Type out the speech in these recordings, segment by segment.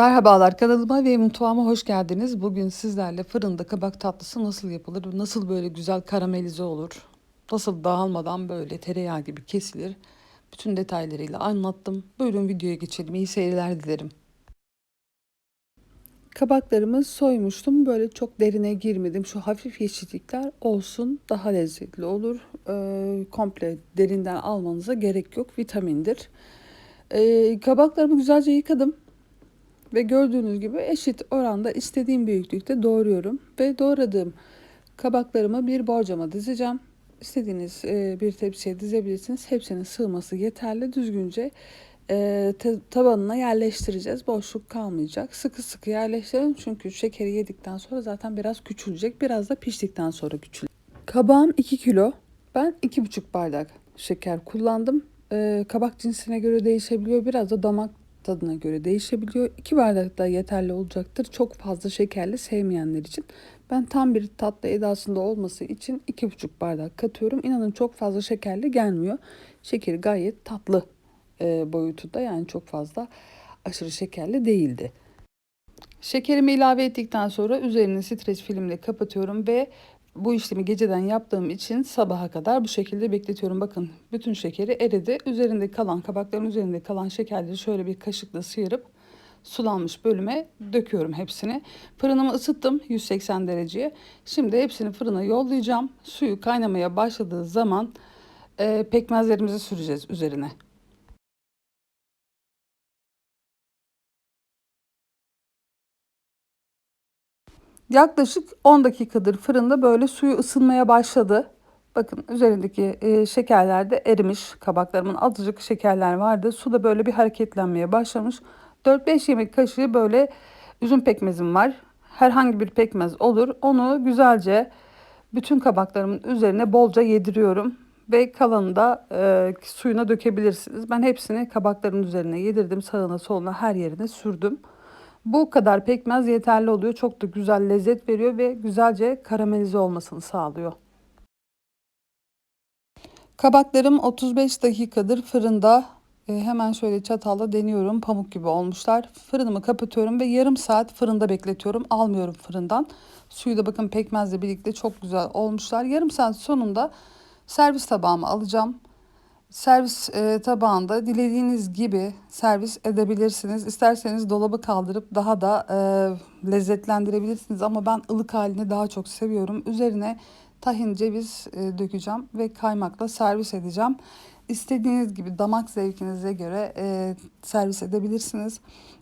Merhabalar kanalıma ve mutfağıma hoş geldiniz. Bugün sizlerle fırında kabak tatlısı nasıl yapılır, nasıl böyle güzel karamelize olur, nasıl dağılmadan böyle tereyağı gibi kesilir. Bütün detaylarıyla anlattım. Buyurun videoya geçelim. İyi seyirler dilerim. Kabaklarımı soymuştum. Böyle çok derine girmedim. Şu hafif yeşillikler olsun daha lezzetli olur. Ee, komple derinden almanıza gerek yok. Vitamindir. Ee, kabaklarımı güzelce yıkadım. Ve gördüğünüz gibi eşit oranda istediğim büyüklükte doğruyorum. Ve doğradığım kabaklarımı bir borcama dizeceğim. İstediğiniz e, bir tepsiye dizebilirsiniz. Hepsinin sığması yeterli. Düzgünce e, tabanına yerleştireceğiz. Boşluk kalmayacak. Sıkı sıkı yerleştirelim. Çünkü şekeri yedikten sonra zaten biraz küçülecek. Biraz da piştikten sonra küçülecek. Kabağım 2 kilo. Ben 2,5 bardak şeker kullandım. E, kabak cinsine göre değişebiliyor. Biraz da damak tadına göre değişebiliyor. 2 bardak da yeterli olacaktır. Çok fazla şekerli sevmeyenler için. Ben tam bir tatlı edasında olması için 2,5 bardak katıyorum. İnanın çok fazla şekerli gelmiyor. Şekeri gayet tatlı e, boyutunda yani çok fazla aşırı şekerli değildi. Şekerimi ilave ettikten sonra üzerini streç filmle kapatıyorum ve bu işlemi geceden yaptığım için sabaha kadar bu şekilde bekletiyorum. Bakın bütün şekeri eridi. Üzerinde kalan kabakların üzerinde kalan şekerleri şöyle bir kaşıkla sıyırıp sulanmış bölüme döküyorum hepsini. Fırınımı ısıttım 180 dereceye. Şimdi hepsini fırına yollayacağım. Suyu kaynamaya başladığı zaman e, pekmezlerimizi süreceğiz üzerine. Yaklaşık 10 dakikadır fırında böyle suyu ısınmaya başladı. Bakın üzerindeki e, şekerler de erimiş. Kabaklarımın azıcık şekerler vardı. Su da böyle bir hareketlenmeye başlamış. 4-5 yemek kaşığı böyle üzüm pekmezim var. Herhangi bir pekmez olur. Onu güzelce bütün kabaklarımın üzerine bolca yediriyorum. Ve kalanını da e, suyuna dökebilirsiniz. Ben hepsini kabakların üzerine yedirdim. Sağına soluna her yerine sürdüm. Bu kadar pekmez yeterli oluyor. Çok da güzel lezzet veriyor ve güzelce karamelize olmasını sağlıyor. Kabaklarım 35 dakikadır fırında. E, hemen şöyle çatalla deniyorum. Pamuk gibi olmuşlar. Fırınımı kapatıyorum ve yarım saat fırında bekletiyorum. Almıyorum fırından. Suyu da bakın pekmezle birlikte çok güzel olmuşlar. Yarım saat sonunda servis tabağımı alacağım. Servis e, tabağında dilediğiniz gibi servis edebilirsiniz. İsterseniz dolabı kaldırıp daha da e, lezzetlendirebilirsiniz. Ama ben ılık halini daha çok seviyorum. Üzerine tahin ceviz e, dökeceğim ve kaymakla servis edeceğim. İstediğiniz gibi damak zevkinize göre e, servis edebilirsiniz.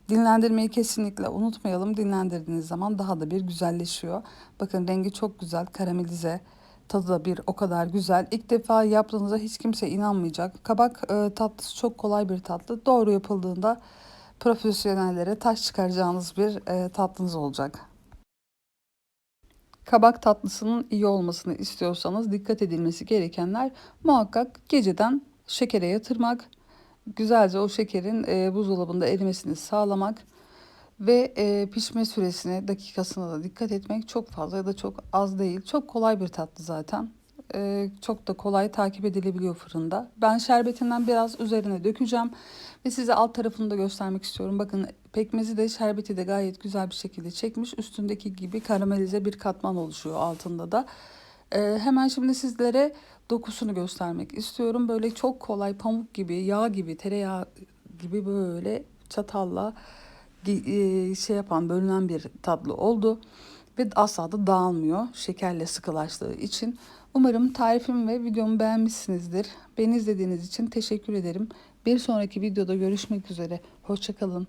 Dinlendirmeyi kesinlikle unutmayalım. Dinlendirdiğiniz zaman daha da bir güzelleşiyor. Bakın rengi çok güzel karamelize. Tadı da bir o kadar güzel. İlk defa yaptığınızda hiç kimse inanmayacak. Kabak e, tatlısı çok kolay bir tatlı. Doğru yapıldığında profesyonellere taş çıkaracağınız bir e, tatlınız olacak. Kabak tatlısının iyi olmasını istiyorsanız dikkat edilmesi gerekenler muhakkak geceden şekere yatırmak, güzelce o şekerin e, buzdolabında erimesini sağlamak ve e, pişme süresine dakikasına da dikkat etmek çok fazla ya da çok az değil. Çok kolay bir tatlı zaten. E, çok da kolay takip edilebiliyor fırında. Ben şerbetinden biraz üzerine dökeceğim ve size alt tarafını da göstermek istiyorum. Bakın pekmezi de şerbeti de gayet güzel bir şekilde çekmiş. Üstündeki gibi karamelize bir katman oluşuyor altında da. E, hemen şimdi sizlere dokusunu göstermek istiyorum. Böyle çok kolay pamuk gibi, yağ gibi, tereyağı gibi böyle çatalla şey yapan bölünen bir tatlı oldu ve asla da dağılmıyor şekerle sıkılaştığı için. Umarım tarifimi ve videomu beğenmişsinizdir. Beni izlediğiniz için teşekkür ederim. Bir sonraki videoda görüşmek üzere. Hoşçakalın.